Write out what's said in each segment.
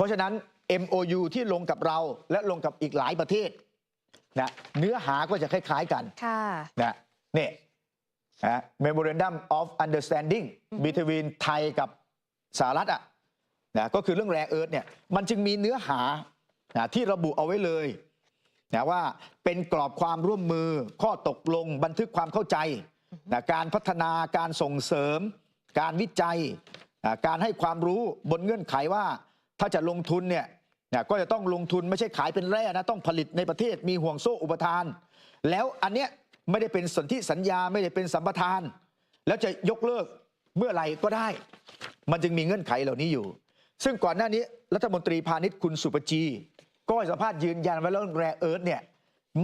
เพราะฉะนั้น MOU ที่ลงกับเราและลงกับอีกหลายประเทศนะเนื้อหาก็จะคล้าย ๆกันค่ะนะนี่นะ Memorandum of Understanding between ไทยกับสหรัฐอะนะก็คือเรื่องแรเอิร์ธเนี่ยมันจึงมีเนื้อหานะที่ระบุเอาไว้เลยนะว่าเป็นกรอบความร่วมมือข้อตกลงบันทึกความเข้าใจนะการพัฒนาการส่งเสริม การวิจัยนะการให้ความรู้บนเงื่อนไขว่า ถ้าจะลงทุนเนี่ยนะก็จะต้องลงทุนไม่ใช่ขายเป็นแร่นะต้องผลิตในประเทศมีห่วงโซ่อุปทาน แล้วอันเนี้ยไม่ได้เป็นสนธิสัญญาไม่ได้เป็นสัมปทาน แล้วจะยกเลิกเมื่อไหร่ก็ได้ มันจึงมีเงื่อนไขเหล่านี้อยู่ ซึ่งก่อนหน้านี้รัฐมนตรีพาณิชย์คุณสุปจี ก็ให้สัมภาษณ์ยืนยันไว้แล้วเรื่องแรเอิร์ธเนี่ย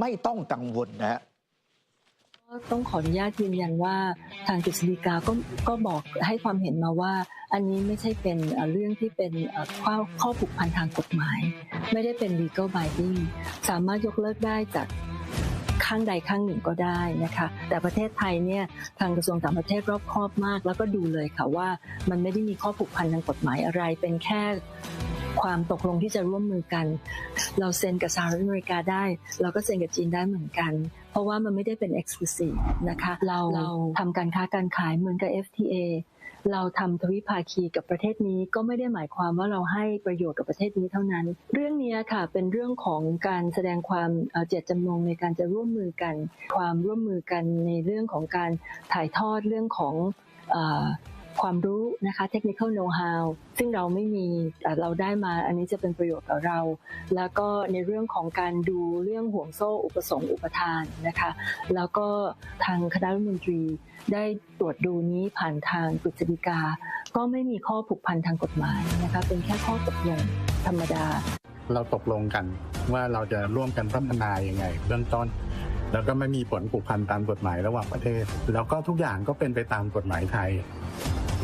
ไม่ต้องกังวลนะฮะ ต้องขออนุญาตยืนยันว่าทางกฤษฎีกาก็ก็บอกให้ความเห็นมาว่า อันนี้ไม่ใช่เป็นเรื่องที่เป็นข้อข้อผูกพันทางกฎหมาย ไม่ได้เป็น legal binding สามารถยกเลิกได้จากข้างใดข้างหนึ่งก็ได้นะคะ แต่ประเทศไทยเนี่ยทางกระทรวงต่างประเทศรอบคอบมาก แล้วก็ดูเลยค่ะว่ามันไม่ได้มีข้อผูกพันทางกฎหมายอะไรเป็นแค่ ความตกลงที่จะร่วมมือกัน เราเซ็นกับสหรัฐอเมริกาได้ เราก็เซ็นกับจีนได้เหมือนกัน เพราะว่ามันไม่ได้เป็น exclusive นะคะเราเราทำการค้าการขายเหมือนกับ FTA เราทำทวิภาคีกับประเทศนี้ก็ไม่ได้หมายความว่าเราให้ประโยชน์กับประเทศนี้เท่านั้น เรื่องนี้ค่ะเป็นเรื่องของการแสดงความเจตจำนงในการจะร่วมมือกัน ความร่วมมือกันในเรื่องของการถ่ายทอดเรื่องของ ความรู้นะคะ technical know how ซึ่งเราไม่มีเราได้มาอันนี้จะเป็นประโยชน์กับเรา แล้วก็ในเรื่องของการดูเรื่องห่วงโซ่อุปสงค์อุปทานนะคะ แล้วก็ทางคณะรัฐมนตรีได้ตรวจดูนี้ผ่านทางกฤษฎีกา ก็ไม่มีข้อผูกพันทางกฎหมายนะคะเป็นแค่ข้อตกลงธรรมดา เราตกลงกันว่าเราจะร่วมกันพัฒนายังไงเบื้องต้นแล้วก็ไม่มีผลผูกพันตามกฎหมายระหว่างประเทศ แล้วก็ทุกอย่างก็เป็นไปตามกฎหมายไทย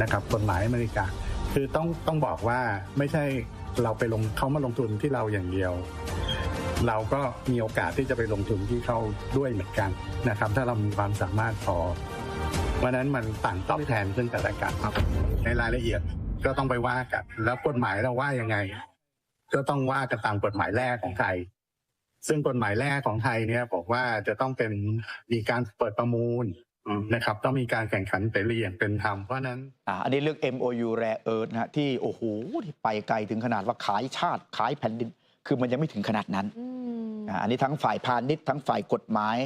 นะครับกฎหมายอเมริกา คือต้องต้องบอกว่าไม่ใช่เราไปลงเขามาลงทุนที่เราอย่างเดียว เราก็มีโอกาสที่จะไปลงทุนที่เขาด้วยเหมือนกันนะครับ ถ้าเรามีความสามารถพอเพราะฉะนั้นมันต่างต้องแทนซึ่งกันและกันครับในรายละเอียดก็ต้องไปว่ากันแล้วกฎหมายเราว่ายังไง ก็ต้องว่ากันตามกฎหมายแรกของไทย ซึ่งกฎหมายแรกของไทยเนี่ยบอกว่าจะต้องเป็นมีการเปิดประมูล นะครับต้องมีการแข่งขันเสรีอย่างเป็นธรรมเพราะฉะนั้นอ่าอันนี้เรื่อง MOU Rare Earth นะฮะที่โอ้โหที่ไปไกลถึงขนาดว่าขายชาติขายแผ่นดิน คือมันยังไม่ถึงขนาดนั้นอืมอ่าอันนี้ทั้งฝ่ายพาณิชย์ทั้งฝ่ายกฎหมาย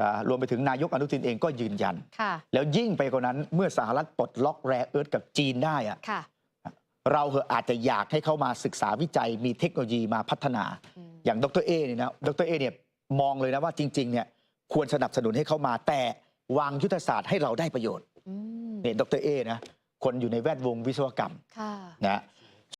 อ่ารวมไปถึงนายกอนุทินเองก็ยืนยัน ค่ะ แล้วยิ่งไปกว่านั้นเมื่อสหรัฐปลดล็อกแรเอิร์ธกับจีนได้อะค่ะ เราเหอะอาจจะอยากให้เข้ามาศึกษาวิจัยมีเทคโนโลยีมาพัฒนา อืม อย่างดรเอเนี่ยนะดรเอเนี่ยมองเลยนะว่าจริงๆเนี่ยควรสนับสนุนให้เข้ามาแต่ วางยุทธศาสตร์ให้เราได้ประโยชน์อืมเนี่ยดรเอนะคนอยู่ในแวดวงวิศวกรรมค่ะนะ